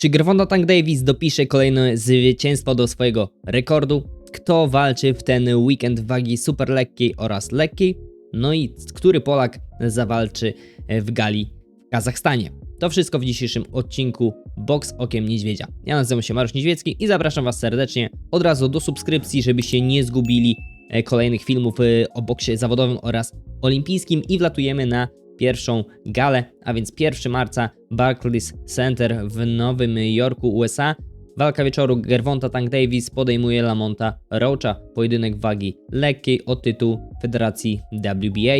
Czy Gervonta Tank Davis dopisze kolejne zwycięstwo do swojego rekordu? Kto walczy w ten weekend wagi super lekkiej oraz lekkiej? No i który Polak zawalczy w gali w Kazachstanie? To wszystko w dzisiejszym odcinku Box Okiem Niedźwiedzia. Ja nazywam się Mariusz Niedźwiecki i zapraszam Was serdecznie od razu do subskrypcji, żebyście nie zgubili e, kolejnych filmów e, o boksie zawodowym oraz olimpijskim i wlatujemy na pierwszą galę, a więc 1 marca Barclays Center w Nowym Jorku, USA. Walka wieczoru Gervonta Tank Davis podejmuje Lamonta Roacha, pojedynek wagi lekkiej o tytuł Federacji WBA.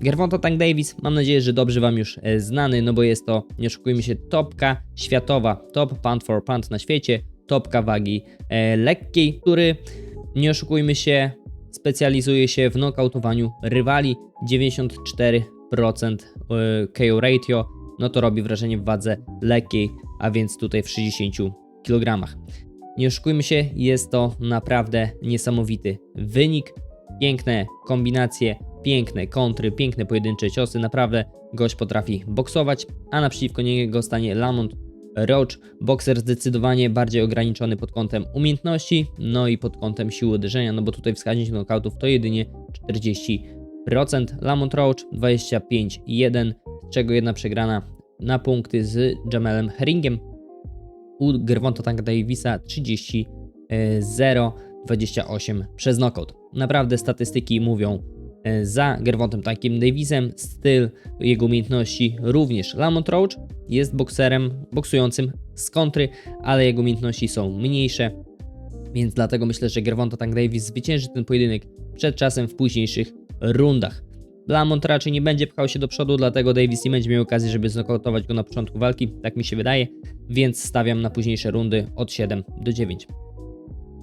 Gervonta Tank Davis, mam nadzieję, że dobrze Wam już e, znany, no bo jest to, nie oszukujmy się, topka światowa, top pound for pound na świecie, topka wagi e, lekkiej, który, nie oszukujmy się, specjalizuje się w nokautowaniu rywali, 94% e, KO ratio, no to robi wrażenie w wadze lekkiej, a więc tutaj w 60 kg. Nie oszukujmy się, jest to naprawdę niesamowity wynik. Piękne kombinacje, piękne kontry, piękne pojedyncze ciosy. Naprawdę gość potrafi boksować, a naprzeciwko niego stanie Lamont Roach, bokser zdecydowanie bardziej ograniczony pod kątem umiejętności, no i pod kątem siły uderzenia, no bo tutaj wskaźnik knockoutów to jedynie 40%. Lamont Roach 25,1, z czego jedna przegrana na punkty z Jamelem Herringiem. U Gervonta Tank Davisa 30 0 28 przez knockout. Naprawdę statystyki mówią e, za Gervontem Tankiem Davisem, styl jego umiejętności również. Lamont Roach jest bokserem boksującym z kontry, ale jego umiejętności są mniejsze, więc dlatego myślę, że Gervonta Tank Davis zwycięży ten pojedynek przed czasem w późniejszych rundach. Lamont raczej nie będzie pchał się do przodu, dlatego Davis nie będzie miał okazji, żeby znokautować go na początku walki, tak mi się wydaje, więc stawiam na późniejsze rundy od 7 do 9.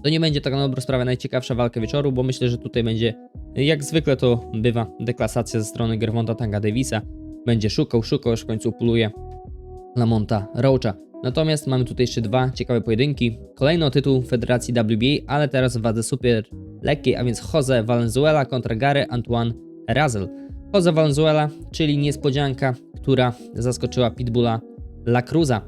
To nie będzie tak na dobrą sprawę najciekawsza walka wieczoru, bo myślę, że tutaj będzie, jak zwykle to bywa, deklasacja ze strony Gervonta Tanga Davisa. Będzie szukał, szukał, aż w końcu upuluje Lamonta Roacha. Natomiast mamy tutaj jeszcze dwa ciekawe pojedynki. Kolejny o tytuł Federacji WBA, ale teraz w wadze super lekkiej, a więc Jose Valenzuela kontra Gary Antoine Razel. Jose Valenzuela, czyli niespodzianka, która zaskoczyła Pitbulla La Cruza,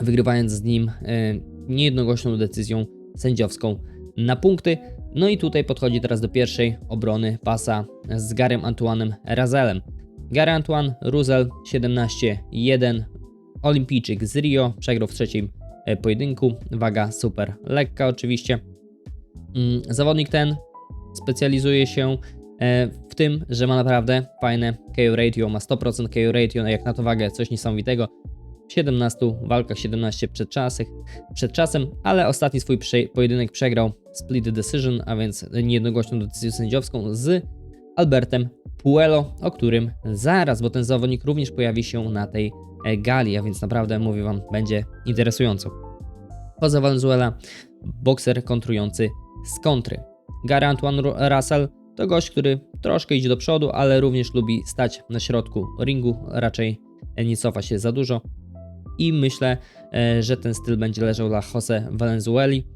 wygrywając z nim e, niejednogłośną decyzją sędziowską na punkty. No i tutaj podchodzi teraz do pierwszej obrony pasa z Garem Antoinem Razelem. Gary Antoine Ruzel 17-1, olimpijczyk z Rio, przegrał w trzecim e, pojedynku, waga super lekka oczywiście. Mm, zawodnik ten specjalizuje się e, w tym, że ma naprawdę fajne KO ratio, ma 100% KO ratio, jak na to wagę coś niesamowitego. 17 walkach 17 przed, czasy, przed czasem, ale ostatni swój pojedynek przegrał split decision, a więc niejednogłośną decyzją sędziowską z Albertem Puelo, o którym zaraz, bo ten zawodnik również pojawi się na tej e, gali, a więc naprawdę mówię Wam, będzie interesująco. Poza Valenzuela, bokser kontrujący z kontry. Gary Antoine Russell to gość, który troszkę idzie do przodu, ale również lubi stać na środku ringu, raczej nie cofa się za dużo i myślę, e, że ten styl będzie leżał dla Jose Valenzueli,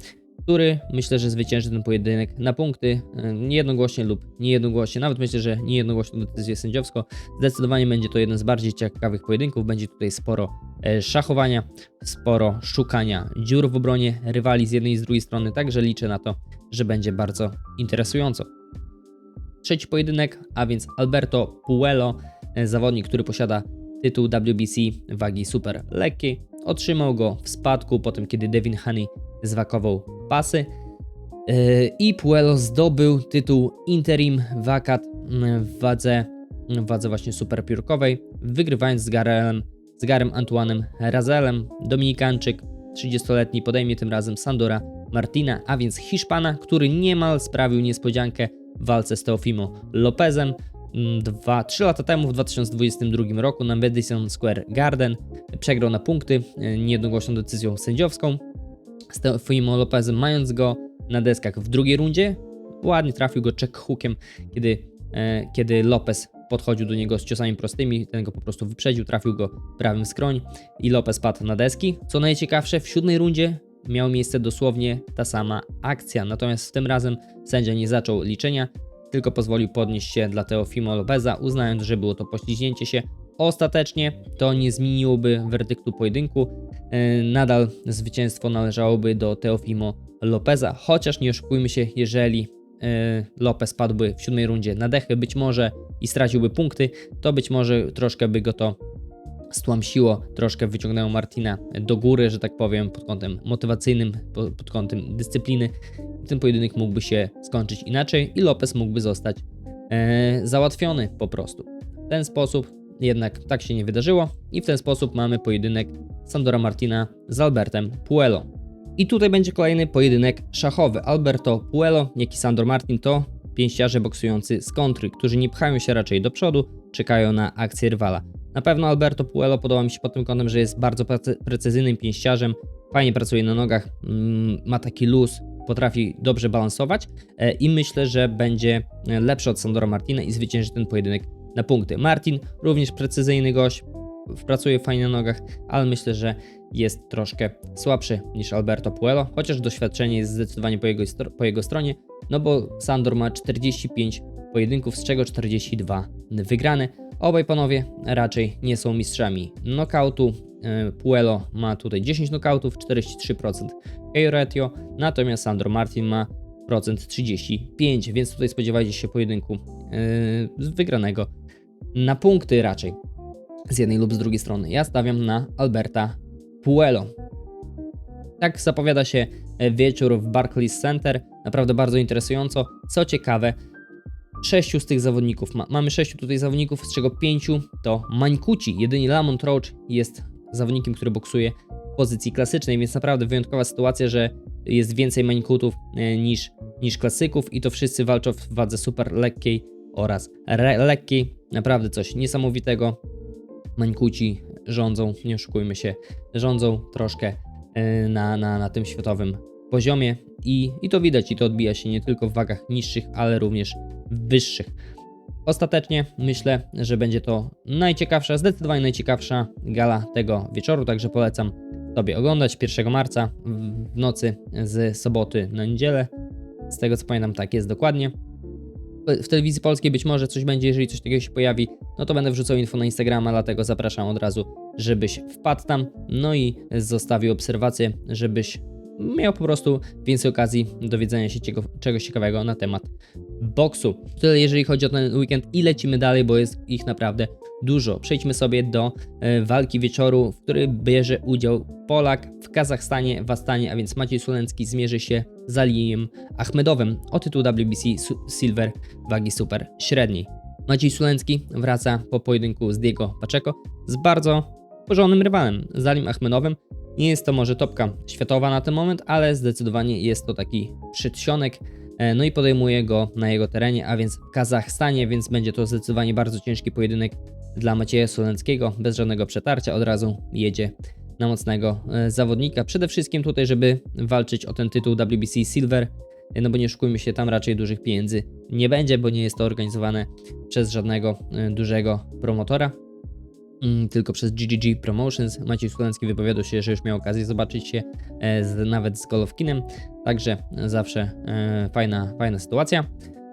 który myślę, że zwycięży ten pojedynek na punkty e, niejednogłośnie lub niejednogłośnie, nawet myślę, że niejednogłośną decyzję sędziowską. Zdecydowanie będzie to jeden z bardziej ciekawych pojedynków, będzie tutaj sporo e, szachowania, sporo szukania dziur w obronie rywali z jednej i z drugiej strony, także liczę na to, że będzie bardzo interesująco. Trzeci pojedynek, a więc Alberto Puello, zawodnik, który posiada tytuł WBC wagi super lekkiej. Otrzymał go w spadku po tym, kiedy Devin Haney zwakował pasy. Yy, I Puelo zdobył tytuł Interim Wakat w wadze, w wadze właśnie superpiórkowej, wygrywając z Garem, z Garem Antoinem Razelem. Dominikanczyk 30-letni podejmie tym razem Sandora Martina, a więc Hiszpana, który niemal sprawił niespodziankę w walce z Teofimo Lopezem. 2-3 lata temu, w 2022 roku na Madison Square Garden przegrał na punkty e, niejednogłośną decyzją sędziowską z Teofimo Lopezem, mając go na deskach w drugiej rundzie. Ładnie trafił go check hookiem, kiedy, e, kiedy Lopez podchodził do niego z ciosami prostymi, ten go po prostu wyprzedził, trafił go prawym skroń i Lopez padł na deski. Co najciekawsze, w siódmej rundzie miała miejsce dosłownie ta sama akcja, natomiast tym razem sędzia nie zaczął liczenia, tylko pozwolił podnieść się dla Teofimo Lopeza, uznając, że było to poślizgnięcie się. Ostatecznie to nie zmieniłoby werdyktu pojedynku. E, Nadal zwycięstwo należałoby do Teofimo Lopeza, chociaż nie oszukujmy się, jeżeli e, Lopez padłby w siódmej rundzie na dechy, być może i straciłby punkty, to być może troszkę by go to stłamsiło, troszkę wyciągnęło Martina do góry, że tak powiem, pod kątem motywacyjnym, po- pod kątem dyscypliny. Ten pojedynek mógłby się skończyć inaczej i Lopez mógłby zostać e, załatwiony po prostu. W ten sposób jednak tak się nie wydarzyło i w ten sposób mamy pojedynek Sandora Martina z Albertem Puello. I tutaj będzie kolejny pojedynek szachowy. Alberto Puello, jak i Sandor Martin to pięściarze boksujący z kontry, którzy nie pchają się raczej do przodu, czekają na akcję rywala. Na pewno Alberto Puello podoba mi się pod tym kątem, że jest bardzo precy- precyzyjnym pięściarzem, fajnie pracuje na nogach, mm, ma taki luz, potrafi dobrze balansować e, i myślę, że będzie e, lepszy od Sandora Martina i zwycięży ten pojedynek na punkty. Martin również precyzyjny gość, pracuje fajnie na nogach, ale myślę, że jest troszkę słabszy niż Alberto Puello, chociaż doświadczenie jest zdecydowanie po jego, po jego stronie, no bo Sandor ma 45 pojedynków, z czego 42 wygrane. Obaj panowie raczej nie są mistrzami knockoutu. E, Puello ma tutaj 10 knockoutów, 43% KO natomiast Sandro Martin ma procent 35, więc tutaj spodziewajcie się pojedynku z wygranego na punkty raczej z jednej lub z drugiej strony. Ja stawiam na Alberta Puello. Tak zapowiada się e, wieczór w Barclays Center. Naprawdę bardzo interesująco. Co ciekawe, sześciu z tych zawodników, ma, mamy sześciu tutaj zawodników, z czego pięciu to Mańkuci. Jedynie Lamont Roach jest zawodnikiem, który boksuje w pozycji klasycznej, więc naprawdę wyjątkowa sytuacja, że jest więcej Mańkutów e, niż, niż klasyków i to wszyscy walczą w wadze super lekkiej oraz lekkiej. Naprawdę coś niesamowitego. Mańkuci rządzą, nie oszukujmy się, rządzą troszkę e, na, na, na tym światowym poziomie i, i to widać i to odbija się nie tylko w wagach niższych, ale również wyższych. Ostatecznie myślę, że będzie to najciekawsza, zdecydowanie najciekawsza gala tego wieczoru, także polecam sobie oglądać 1 marca w nocy z soboty na niedzielę. Z tego co pamiętam, tak jest dokładnie. W telewizji polskiej być może coś będzie, jeżeli coś takiego się pojawi, no to będę wrzucał info na Instagrama, dlatego zapraszam od razu, żebyś wpadł tam, no i zostawił obserwację, żebyś miał po prostu więcej okazji dowiedzenia się czegoś ciekawego na temat boksu. Tyle jeżeli chodzi o ten weekend i lecimy dalej, bo jest ich naprawdę dużo. Przejdźmy sobie do e, walki wieczoru, w której bierze udział Polak w Kazachstanie, w Astanie, a więc Maciej Sulencki zmierzy się z Alijem Achmedowem o tytuł WBC Silver wagi super średniej. Maciej Sulencki wraca po pojedynku z Diego Pacheco z bardzo porządnym rywalem, Zalim Achmedowem. Nie jest to może topka światowa na ten moment, ale zdecydowanie jest to taki przedsionek. e, No i podejmuje go na jego terenie, a więc w Kazachstanie, więc będzie to zdecydowanie bardzo ciężki pojedynek dla Macieja Solenckiego. Bez żadnego przetarcia od razu jedzie na mocnego e, zawodnika. Przede wszystkim tutaj, żeby walczyć o ten tytuł WBC Silver, e, no bo nie szukujmy się, tam raczej dużych pieniędzy nie będzie, bo nie jest to organizowane przez żadnego e, dużego promotora mm, tylko przez GGG Promotions. Maciej Skulencki wypowiadał się, że już miał okazję zobaczyć się z, nawet z Golovkinem, także zawsze fajna, fajna sytuacja.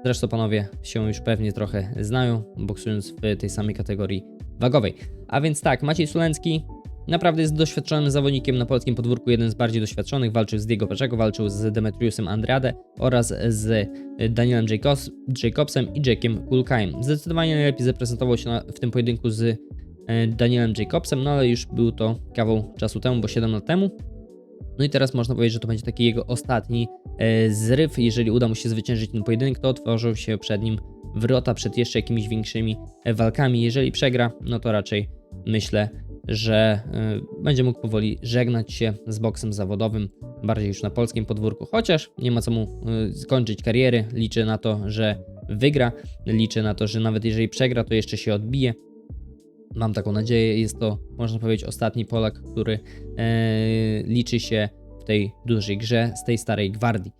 Zresztą panowie się już pewnie trochę znają, boksując w tej samej kategorii wagowej. A więc tak, Maciej Sulencki naprawdę jest doświadczonym zawodnikiem na polskim podwórku, jeden z bardziej doświadczonych, walczył z Diego Paczego, walczył z Demetriusem Andrade oraz z Danielem Jacobs, Jacobsem i Jackiem Kulkajem. Zdecydowanie najlepiej zaprezentował się w tym pojedynku z e, Danielem Jacobsem, no ale już był to kawał czasu temu, bo 7 lat temu. No i teraz można powiedzieć, że to będzie taki jego ostatni e, zryw. Jeżeli uda mu się zwyciężyć ten pojedynek, to otworzą się przed nim wrota przed jeszcze jakimiś większymi e, walkami. Jeżeli przegra, no to raczej myślę, że e, będzie mógł powoli żegnać się z boksem zawodowym, bardziej już na polskim podwórku, chociaż nie ma co mu skończyć kariery. Liczę na to, że wygra, liczę na to, że nawet jeżeli przegra, to jeszcze się odbije. Mam taką nadzieję. Jest to, można powiedzieć, ostatni Polak, który e, liczy się w tej dużej grze z tej starej gwardii.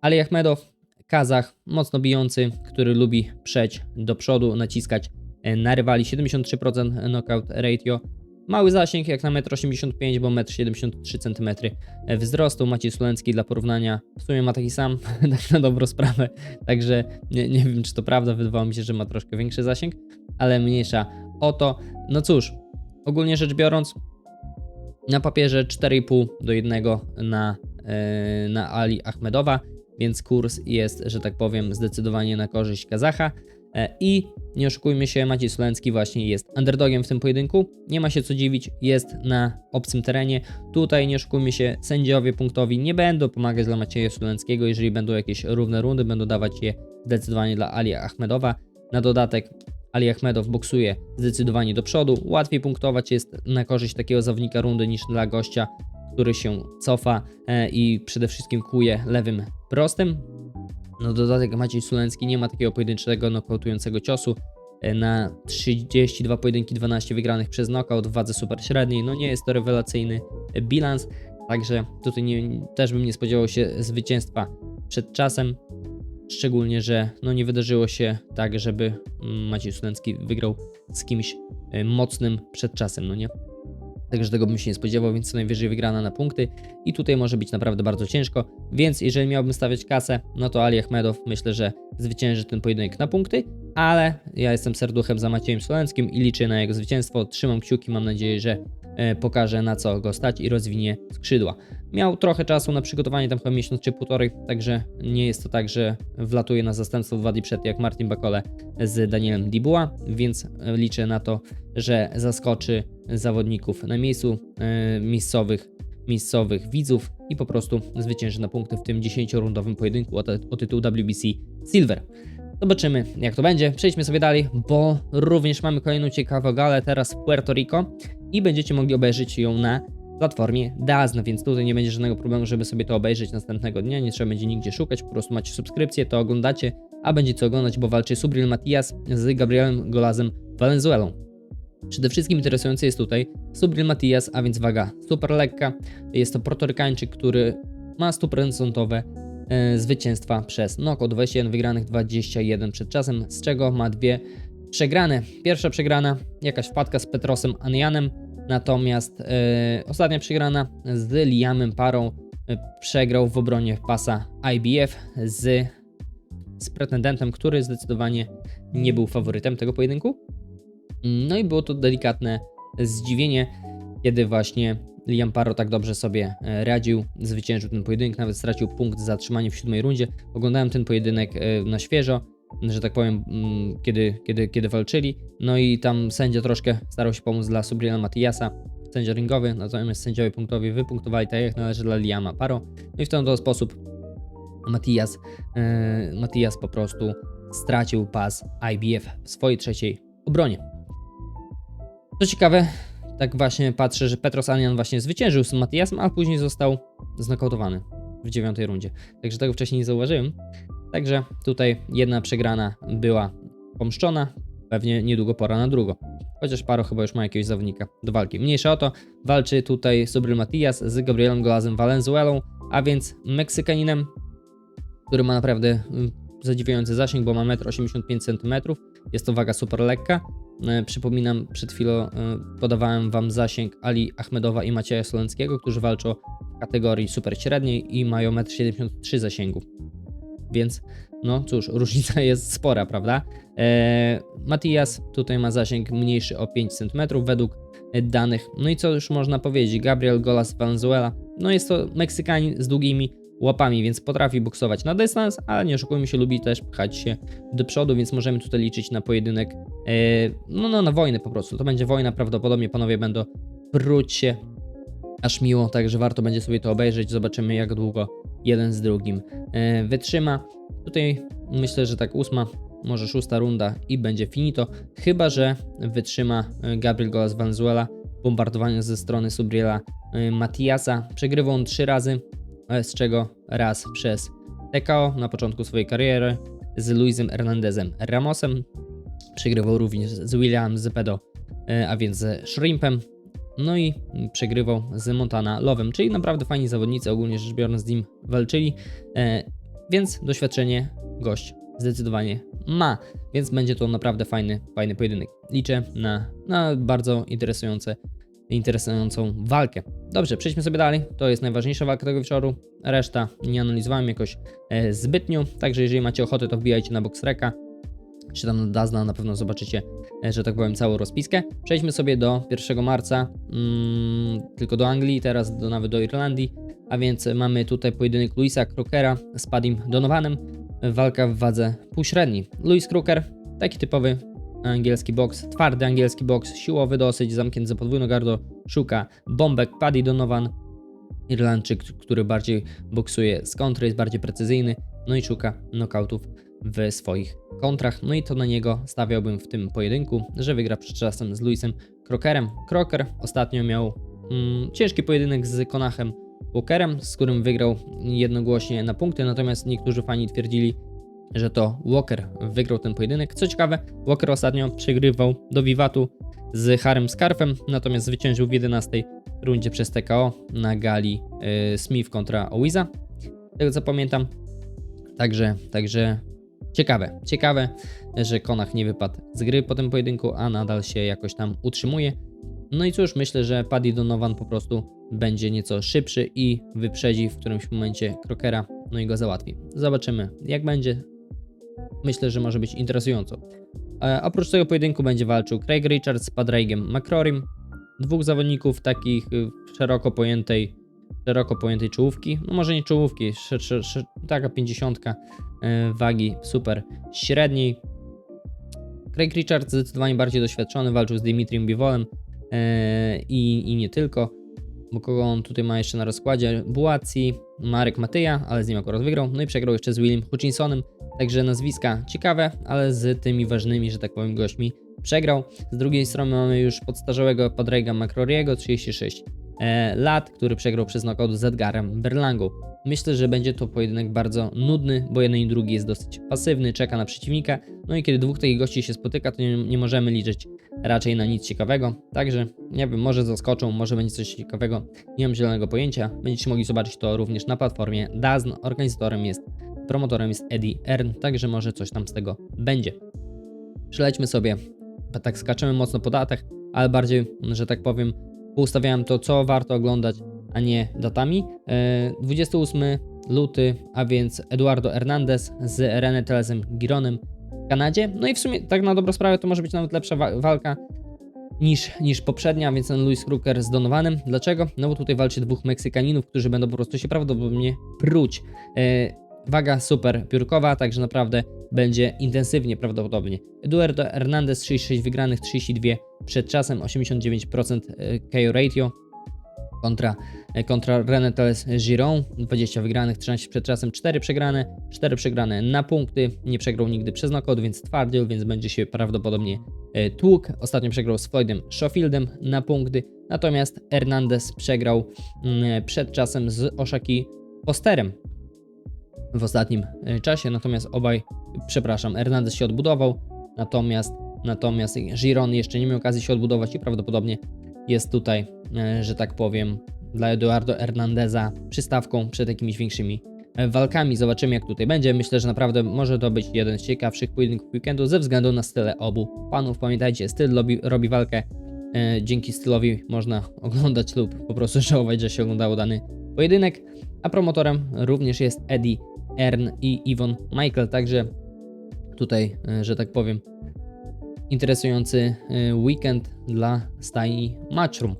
Ali Achmedow, Kazach, mocno bijący, który lubi przeć do przodu, naciskać e, na rywali. 73% knockout ratio. Mały zasięg jak na 1,85 m, bo 1,73 cm wzrostu. Maciej Sulencki dla porównania w sumie ma taki sam, tak na dobrą sprawę. Także nie, nie wiem, czy to prawda, wydawało mi się, że ma troszkę większy zasięg, ale mniejsza o to. No cóż, ogólnie rzecz biorąc, na papierze 4,5 do 1 na, e, na Ali Ahmedowa, więc kurs jest, że tak powiem, zdecydowanie na korzyść Kazacha. E, I nie oszukujmy się, Maciej Sulencki właśnie jest underdogiem w tym pojedynku. Nie ma się co dziwić, jest na obcym terenie. Tutaj nie oszukujmy się, sędziowie punktowi nie będą pomagać dla Macieja Sulenckiego. Jeżeli będą jakieś równe rundy, będą dawać je zdecydowanie dla Ali Ahmedowa. Na dodatek Ali Ahmedow boksuje zdecydowanie do przodu. Łatwiej punktować jest na korzyść takiego zawodnika rundy niż dla gościa, który się cofa e, i przede wszystkim kuje lewym prostym. No dodatek Maciej Sulencki nie ma takiego pojedynczego nokautującego ciosu. E, Na 32 pojedynki 12 wygranych przez knockout w wadze super średniej. No nie jest to rewelacyjny bilans, także tutaj nie, też bym nie spodziewał się zwycięstwa przed czasem. Szczególnie, że no nie wydarzyło się tak, żeby mm, Maciej Sulencki wygrał z kimś e, mocnym przed czasem, no nie? Także tego bym się nie spodziewał, więc co najwyżej wygrana na punkty i tutaj może być naprawdę bardzo ciężko, więc jeżeli miałbym stawiać kasę, no to Ali Ahmedow myślę, że zwycięży ten pojedynek na punkty, ale ja jestem serduchem za Maciejem Sulenckim i liczę na jego zwycięstwo, trzymam kciuki, mam nadzieję, że pokaże na co go stać i rozwinie skrzydła. Miał trochę czasu na przygotowanie, tam chyba miesiąc czy półtorej, także nie jest to tak, że wlatuje na zastępstwo Wadi przed jak Martin Bakole z Danielem Dibuła, więc e, liczę na to, że zaskoczy zawodników na miejscu, e, miejscowych, miejscowych widzów i po prostu zwycięży na punkty w tym 10-rundowym pojedynku o, o tytuł WBC Silver. Zobaczymy, jak to będzie. Przejdźmy sobie dalej, bo również mamy kolejną ciekawą galę teraz w Puerto Rico i będziecie mogli obejrzeć ją na platformie DAZN, więc tutaj nie będzie żadnego problemu, żeby sobie to obejrzeć następnego dnia. Nie trzeba będzie nigdzie szukać, po prostu macie subskrypcję, to oglądacie, a będzie co oglądać, bo walczy Subriel Matias z Gabrielem Golazem Valenzuelą. Przede wszystkim interesujący jest tutaj Subriel Matias, a więc waga super lekka. Jest to Portorykańczyk, który ma 100% e, zwycięstwa przez knockout, 21 wygranych, 21 przed czasem, z czego ma dwie przegrane. Pierwsza przegrana, jakaś wpadka z Petrosem Anianem, natomiast e, ostatnia przegrana z Liamem Parą e, przegrał w obronie pasa IBF z, z pretendentem, który zdecydowanie nie był faworytem tego pojedynku. No i było to delikatne zdziwienie, kiedy właśnie Liam Paro tak dobrze sobie e, radził, zwyciężył ten pojedynek, nawet stracił punkt za zatrzymanie w siódmej rundzie. Oglądałem ten pojedynek na świeżo, że tak powiem, mm, kiedy, kiedy, kiedy walczyli. No i tam sędzia troszkę starał się pomóc dla Subriela Matiasa, sędzia ringowy, natomiast sędziowie punktowi wypunktowali tak jak należy dla Liama Paro. No i w ten sposób Matias, e, Matias po prostu stracił pas IBF w swojej trzeciej obronie. Co ciekawe, tak właśnie patrzę, że Petros Anian właśnie zwyciężył z Matiasem, a później został znokautowany w dziewiątej rundzie. Także tego wcześniej nie zauważyłem. Także tutaj jedna przegrana była pomszczona, pewnie niedługo pora na drugą. Chociaż Paro chyba już ma jakiegoś zawodnika do walki. Mniejsza o to, walczy tutaj Subriel Matias z Gabrielem Golazem Valenzuelą, a więc Meksykaninem, który ma naprawdę mm, zadziwiający zasięg, bo ma 1,85 cm. Jest to waga super lekka. E, Przypominam, przed chwilą e, podawałem Wam zasięg Ali Ahmedowa i Macieja Solenckiego, którzy walczą w kategorii super średniej i mają 1,73 m zasięgu. Więc, no cóż, różnica jest spora, prawda? E, Matias tutaj ma zasięg mniejszy o 5 cm według danych. No i co już można powiedzieć? Gabriel Golas Valenzuela. No jest to Meksykanin z długimi łapami, więc potrafi boksować na dystans, ale nie oszukujmy się, lubi też pchać się do przodu, więc możemy tutaj liczyć na pojedynek, e, no, no na wojnę po prostu. To będzie wojna, prawdopodobnie panowie będą pruć się aż miło, także warto będzie sobie to obejrzeć. Zobaczymy, jak długo jeden z drugim e, wytrzyma. Tutaj myślę, że tak ósma, może szósta runda i będzie finito, chyba że wytrzyma e, Gabriel Golas Valenzuela bombardowanie ze strony Subriela e, Matiasa. Przegrywał on trzy razy, z czego raz przez TKO na początku swojej kariery z Luisem Hernandezem Ramosem. Przegrywał również z Williamem Zepedo, a więc ze Shrimpem. No i przegrywał z Montana Lowem, czyli naprawdę fajni zawodnicy, ogólnie rzecz biorąc z nim walczyli, e, więc doświadczenie gość zdecydowanie ma, więc będzie to naprawdę fajny, fajny pojedynek. Liczę na, na bardzo interesujące, interesującą walkę. Dobrze, przejdźmy sobie dalej. To jest najważniejsza walka tego wieczoru. Reszta nie analizowałem jakoś e, zbytnio, także jeżeli macie ochotę, to wbijajcie na Boxreka. Czy tam na Dazna na pewno zobaczycie, e, że tak powiem, całą rozpiskę. Przejdźmy sobie do 1 marca, mm, tylko do Anglii, teraz do, nawet do Irlandii, a więc mamy tutaj pojedynek Luisa Crookera z Padim Donovanem, walka w wadze półśredniej. Louis Crooker, taki typowy angielski boks, twardy angielski boks, siłowy dosyć, zamknięty za podwójną gardo, szuka bombek, Paddy Donovan, Irlandczyk, który bardziej boksuje z kontry, jest bardziej precyzyjny, no i szuka knockoutów w swoich kontrach. No i to na niego stawiałbym w tym pojedynku, że wygra przed czasem z Luisem Crockerem. Crocker ostatnio miał mm, ciężki pojedynek z Konachem Walkerem, z którym wygrał jednogłośnie na punkty, natomiast niektórzy fani twierdzili, że to Walker wygrał ten pojedynek. Co ciekawe, Walker ostatnio przegrywał do Vivatu z Harem Scarfem, natomiast zwyciężył w 11 rundzie przez TKO na gali y, Smith kontra Owiza. Tego co pamiętam. Także, także ciekawe, ciekawe, że Konach nie wypadł z gry po tym pojedynku, a nadal się jakoś tam utrzymuje. No i cóż, myślę, że Paddy Donovan po prostu będzie nieco szybszy i wyprzedzi w którymś momencie Krokera, no i go załatwi. Zobaczymy, jak będzie. Myślę, że może być interesująco. E, oprócz tego pojedynku będzie walczył Craig Richards z Padraigiem McCrorim. Dwóch zawodników takich y, szeroko pojętej, szeroko pojętej czołówki. No może nie czołówki, sz, sz, sz, taka 50 e, wagi super średniej. Craig Richards zdecydowanie bardziej doświadczony, walczył z Dimitriем Bivolem e, i, i nie tylko. Bo kogo on tutaj ma jeszcze na rozkładzie? Buacji, Marek Matyja, ale z nim akurat wygrał. No i przegrał jeszcze z William Hutchinsonem. Także nazwiska ciekawe, ale z tymi ważnymi, że tak powiem, gośćmi przegrał. Z drugiej strony mamy już podstarzałego Padrega Macroriego, 36 e, lat, który przegrał przez knockout z Edgarem Berlangu. Myślę, że będzie to pojedynek bardzo nudny, bo jeden i drugi jest dosyć pasywny, czeka na przeciwnika. No i kiedy dwóch takich gości się spotyka, to nie, nie możemy liczyć raczej na nic ciekawego. Także nie wiem, może zaskoczą, może będzie coś ciekawego. Nie mam zielonego pojęcia. Będziecie mogli zobaczyć to również na platformie DAZN. Organizatorem jest, promotorem jest Eddie Ern, także może coś tam z tego będzie. Przelećmy sobie, tak skaczemy mocno po datach, ale bardziej, że tak powiem, ustawiałem to, co warto oglądać, a nie datami. 28 luty, a więc Eduardo Hernandez z René Telesem Gironem w Kanadzie. No i w sumie, tak na dobrą sprawę, to może być nawet lepsza wa walka niż, niż poprzednia, więc ten Luis Crooker z Donovanem. Dlaczego? No bo tutaj walczy dwóch Meksykaninów, którzy będą po prostu się prawdopodobnie pruć. E, waga super piórkowa, także naprawdę będzie intensywnie prawdopodobnie. Eduardo Hernandez 36 wygranych, 32 przed czasem, 89% KO ratio kontra, kontra René Teles Giron, 20 wygranych, 13 przed czasem, 4 przegrane, 4 przegrane na punkty, nie przegrał nigdy przez knockout, więc twardziel, więc będzie się prawdopodobnie e, tłuk. Ostatnio przegrał z Floydem Schofieldem na punkty, natomiast Hernandez przegrał mm, przed czasem z Oshaki Posterem w ostatnim e, czasie, natomiast obaj, przepraszam, Hernandez się odbudował, natomiast, natomiast Giron jeszcze nie miał okazji się odbudować i prawdopodobnie jest tutaj, e, że tak powiem, dla Eduardo Hernandeza przystawką przed jakimiś większymi e, walkami. Zobaczymy jak tutaj będzie. Myślę, że naprawdę może to być jeden z ciekawszych pojedynków weekendu ze względu na style obu panów. Pamiętajcie, styl robi, robi walkę. Dzięki stylowi można oglądać lub po prostu żałować, że się oglądało dany pojedynek. A promotorem również jest Eddie Ern i Yvonne Michael, także tutaj, e, że tak powiem, interesujący e, weekend dla stajni Matchroom.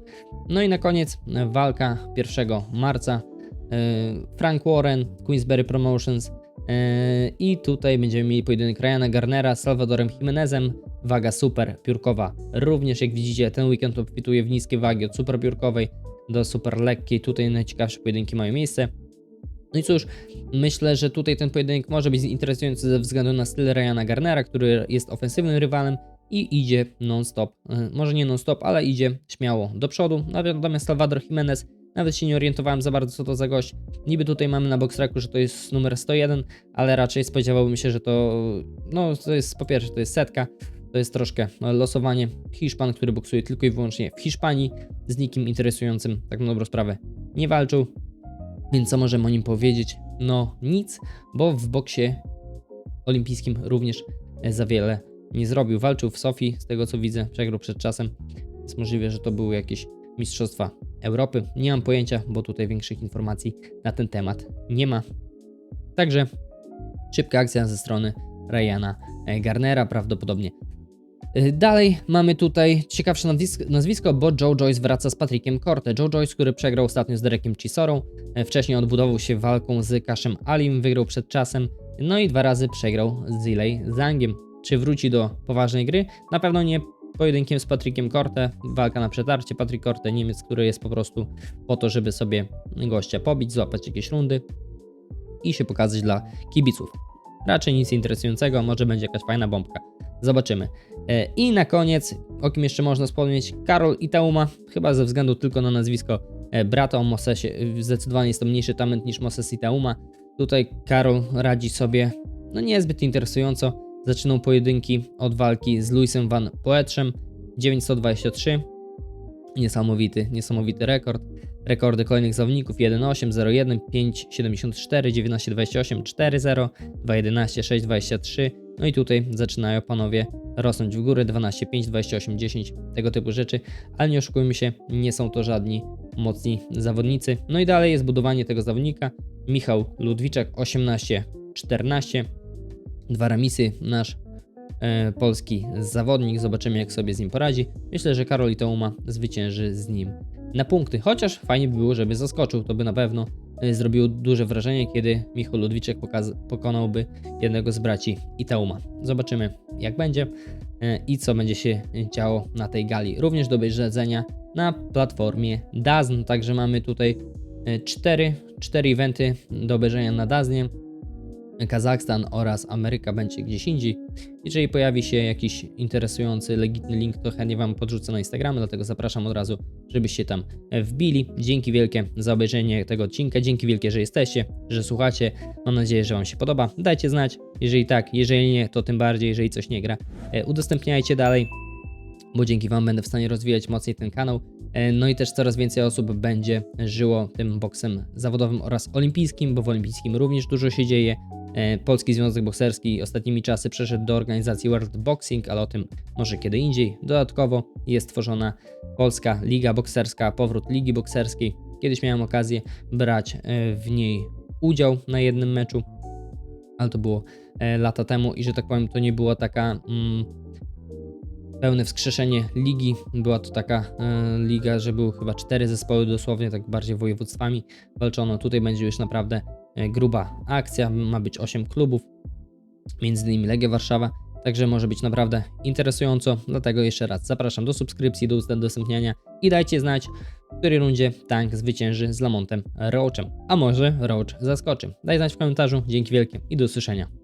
No i na koniec e, walka 1 marca. Frank Warren, Queensberry Promotions i tutaj będziemy mieli pojedynek Ryana Garnera z Salvadorem Jimenezem. Waga super piórkowa. Również jak widzicie ten weekend obfituje w niskie wagi od super piórkowej do super lekkiej. Tutaj najciekawsze pojedynki mają miejsce. No i cóż, myślę, że tutaj ten pojedynek może być interesujący ze względu na styl Ryana Garnera, który jest ofensywnym rywalem i idzie non-stop, e, może nie non-stop, ale idzie śmiało do przodu. Natomiast Salvador Jimenez, nawet się nie orientowałem za bardzo co to za gość. Niby tutaj mamy na boxtracku, że to jest numer 101, ale raczej spodziewałbym się, że to, no to jest po pierwsze to jest setka, to jest troszkę losowanie. Hiszpan, który boksuje tylko i wyłącznie w Hiszpanii, z nikim interesującym, tak na dobrą sprawę, nie walczył. Więc co możemy o nim powiedzieć? No nic, bo w boksie olimpijskim również za wiele nie zrobił. Walczył w Sofii, z tego co widzę, przegrał przed czasem. Jest możliwe, że to były jakieś Mistrzostwa Europy. Nie mam pojęcia, bo tutaj większych informacji na ten temat nie ma. Także szybka akcja ze strony Ryana e, Garnera prawdopodobnie. Y, Dalej mamy tutaj ciekawsze nazwisko, bo Joe Joyce wraca z Patrickiem Corte. Joe Joyce, który przegrał ostatnio z Derekiem Chisorą, e, wcześniej odbudował się walką z Kaszem Alim, wygrał przed czasem, no i dwa razy przegrał z Zilej Zangiem. Czy wróci do poważnej gry? Na pewno nie pojedynkiem z Patrickiem Corte, walka na przetarcie. Patrick Corte, Niemiec, który jest po prostu po to, żeby sobie gościa pobić, złapać jakieś rundy i się pokazać dla kibiców. Raczej nic interesującego, może będzie jakaś fajna bombka. Zobaczymy. E, I na koniec, o kim jeszcze można wspomnieć, Karol Itauma, chyba ze względu tylko na nazwisko e, brata o Mosesie, e, zdecydowanie jest to mniejszy talent niż Moses Itauma. Tutaj Karol radzi sobie, no niezbyt interesująco. Zaczynał pojedynki od walki z Luisem Van Poetrzem, 923. Niesamowity, niesamowity rekord. Rekordy kolejnych zawodników 1.8, 0.1, 5.74, 19.28, 4.0, 2.11, 6.23. No i tutaj zaczynają panowie rosnąć w górę 12, 5, 28, 10, tego typu rzeczy, ale nie oszukujmy się, nie są to żadni mocni zawodnicy. No i dalej jest budowanie tego zawodnika. Michał Ludwiczak 18, 14, dwa remisy, nasz e, polski zawodnik, zobaczymy jak sobie z nim poradzi. Myślę, że Karol Itouma zwycięży z nim na punkty, chociaż fajnie by było, żeby zaskoczył, to by na pewno e, zrobiło duże wrażenie, kiedy Michał Ludwiczek pokonałby jednego z braci Itauma. Zobaczymy jak będzie e, i co będzie się działo na tej gali. Również do obejrzenia na platformie DAZN, także mamy tutaj e, cztery, cztery eventy do obejrzenia na DAZNie. Kazachstan oraz Ameryka będzie gdzieś indziej. Jeżeli pojawi się jakiś interesujący, legitny link, to chętnie Wam podrzucę na Instagramy, dlatego zapraszam od razu, żebyście tam e, wbili. Dzięki wielkie za obejrzenie tego odcinka, dzięki wielkie, że jesteście, że słuchacie. Mam nadzieję, że Wam się podoba. Dajcie znać, jeżeli tak, jeżeli nie, to tym bardziej, jeżeli coś nie gra. E, Udostępniajcie dalej, bo dzięki Wam będę w stanie rozwijać mocniej ten kanał. E, No i też coraz więcej osób będzie żyło tym boksem zawodowym oraz olimpijskim, bo w olimpijskim również dużo się dzieje. E, Polski Związek Bokserski ostatnimi czasy przeszedł do organizacji World Boxing, ale o tym może kiedy indziej. Dodatkowo jest tworzona Polska Liga Bokserska, powrót Ligi Bokserskiej. Kiedyś miałem okazję brać e, w niej udział na jednym meczu, ale to było lata temu i że tak powiem, to nie była taka mm, pełne wskrzeszenie ligi. Była to taka e, liga, że były chyba cztery zespoły dosłownie, tak bardziej województwami walczono. Tutaj będzie już naprawdę e, gruba akcja, ma być 8 klubów, między innymi Legia Warszawa, także może być naprawdę interesująco, dlatego jeszcze raz zapraszam do subskrypcji, do udostępniania i dajcie znać, w której rundzie Tank zwycięży z Lamontem Roachem, a może Roach zaskoczy. Daj znać w komentarzu, dzięki wielkie i do usłyszenia.